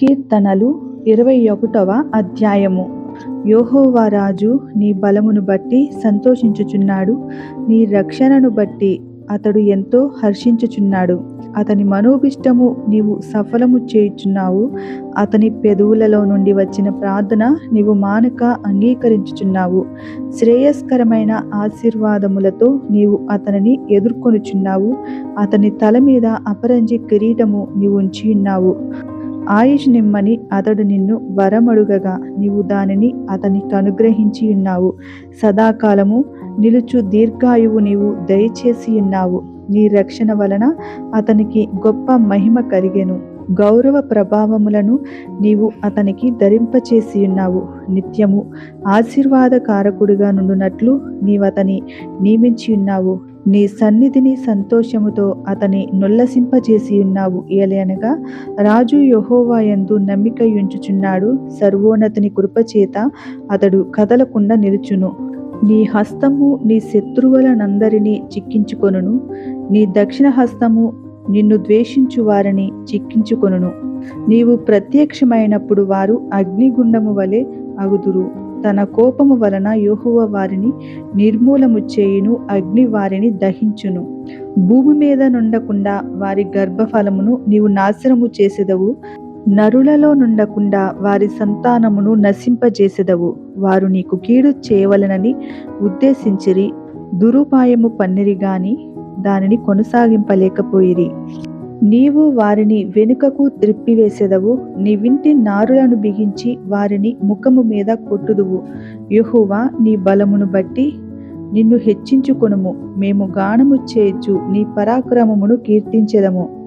కీర్తనలు ఇరవై ఒకటవ అధ్యాయము. యోహోవారాజు నీ బలమును బట్టి సంతోషించుచున్నాడు. నీ రక్షణను బట్టి అతడు ఎంతో హర్షించుచున్నాడు. అతని మనోభిష్టము నీవు సఫలము చేయుచున్నావు. అతని పెదవులలో నుండి వచ్చిన ప్రార్థన నీవు మానక అంగీకరించుచున్నావు. శ్రేయస్కరమైన ఆశీర్వాదములతో నీవు అతనిని ఎదుర్కొనుచున్నావు. అతని తల మీద అపరంజి కిరీటము నీవు ఉంచి ఉన్నావు ఆయుష్ నిమ్మని అతడు నిన్ను వరమడుగగా నీవు దానిని అతనికి అనుగ్రహించి ఉన్నావు. సదాకాలము నిలుచు దీర్ఘాయువు నీవు దయచేసి ఉన్నావు. నీ రక్షణ వలన అతనికి గొప్ప మహిమ కలిగెను. గౌరవ ప్రభావములను నీవు అతనికి ధరింపచేసి ఉన్నావు. నిత్యము ఆశీర్వాదకారకుడిగా నుండునట్లు నీవతని నియమించి ఉన్నావు. నీ సన్నిధిని సంతోషముతో అతని నొల్లసింపచేసి ఉన్నావు ఏలనగా రాజు యహోవా యందు నమ్మిక ఉంచుచున్నాడు సర్వోన్నతిని కృపచేత అతడు కదలకుండా నిలుచును. నీ హస్తము నీ శత్రువులనందరినీ చిక్కించుకొనును. నీ దక్షిణ హస్తము నిన్ను ద్వేషించు వారిని చిక్కించుకొనును. నీవు ప్రత్యక్షమైనప్పుడు వారు అగ్నిగుండము వలె అగుదురు. తన కోపము వలన యోహువ వారిని నిర్మూలము చేయును అగ్ని వారిని దహించును. భూమి మీద నుండకుండా వారి గర్భఫలమును నీవు నాశనము చేసేదవు. నరులలో నుండకుండా వారి సంతానమును నశింపజేసెదవు. వారు నీకు కీడు చేయవలనని ఉద్దేశించిరి. దురుపాయము పన్నిరి గాని దానిని కొనసాగింపలేకపోయిరి. నీవు వారిని వెనుకకు త్రిప్పివేసెదవు నీ వింటి నారులను బిగించి వారిని ముఖము మీద కొట్టుదువు. యెహోవా నీ బలమును బట్టి నిన్ను హెచ్చించుకొనుము. మేము గానము చేయొచ్చు నీ పరాక్రమమును కీర్తించెదము.